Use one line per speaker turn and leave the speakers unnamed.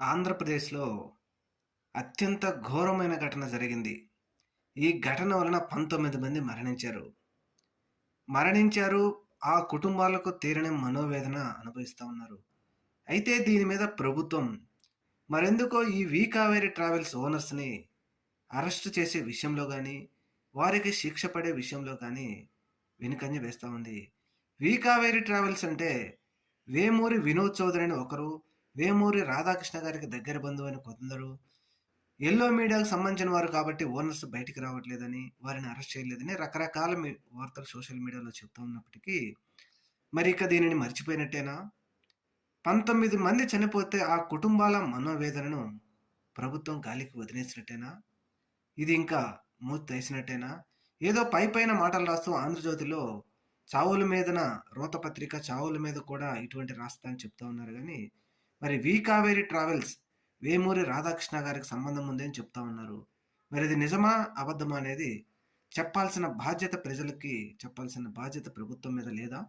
ఆంధ్రప్రదేశ్‌లో అత్యంత ఘోరమైన ఘటన జరిగింది. ఈ ఘటన వలన 19 మంది మరణించారు. మరణించారు. ఆ కుటుంబాలకు తీరని మనోవేదన అనుభవిస్తూ ఉన్నారు. అయితే దీని మీద ప్రభుత్వం మరెందుకో ఈ వి కావేరి ట్రావెల్స్ ఓనర్స్‌ని అరెస్ట్ చేసే విషయంలో కానీ వారికి శిక్ష పడే విషయంలో కానీ వెనుకంజ వేస్తూ ఉంది. వి కావేరి ట్రావెల్స్ అంటే వేమూరి వినోద్ చౌదరి అని ఒకరు, వేమూరి రాధాకృష్ణ గారికి దగ్గర బంధువు అని కొందరు, ఎల్లో మీడియాకు సంబంధించిన వారు కాబట్టి ఓనర్స్ బయటికి రావట్లేదని, వారిని అరెస్ట్ చేయలేదని రకరకాల మీ వార్తలు సోషల్ మీడియాలో చెప్తూ ఉన్నప్పటికీ, మరి ఇక దీనిని మర్చిపోయినట్టేనా? 19 మంది చనిపోతే ఆ కుటుంబాల మనోవేదనను ప్రభుత్వం గాలికి వదిలేసినట్టేనా? ఇది ఇంకా మూతేసినట్టేనా? ఏదో పైపైన మాటలు రాస్తూ 'ఆంధ్రజ్యోతి'లో చావుల మీదన రోతపత్రిక చావుల మీద కూడా ఇటువంటి రాస్తా అని చెప్తా ఉన్నారు కానీ మరి వి కావేరి ట్రావెల్స్ వేమూరి రాధాకృష్ణ గారికి సంబంధం ఉందని చెప్తా ఉన్నారు. మరి ఇది నిజమా? అబద్ధమా? అనేది చెప్పాల్సిన బాధ్యత ప్రజలకి చెప్పాల్సిన బాధ్యత ప్రభుత్వం మీద లేదా?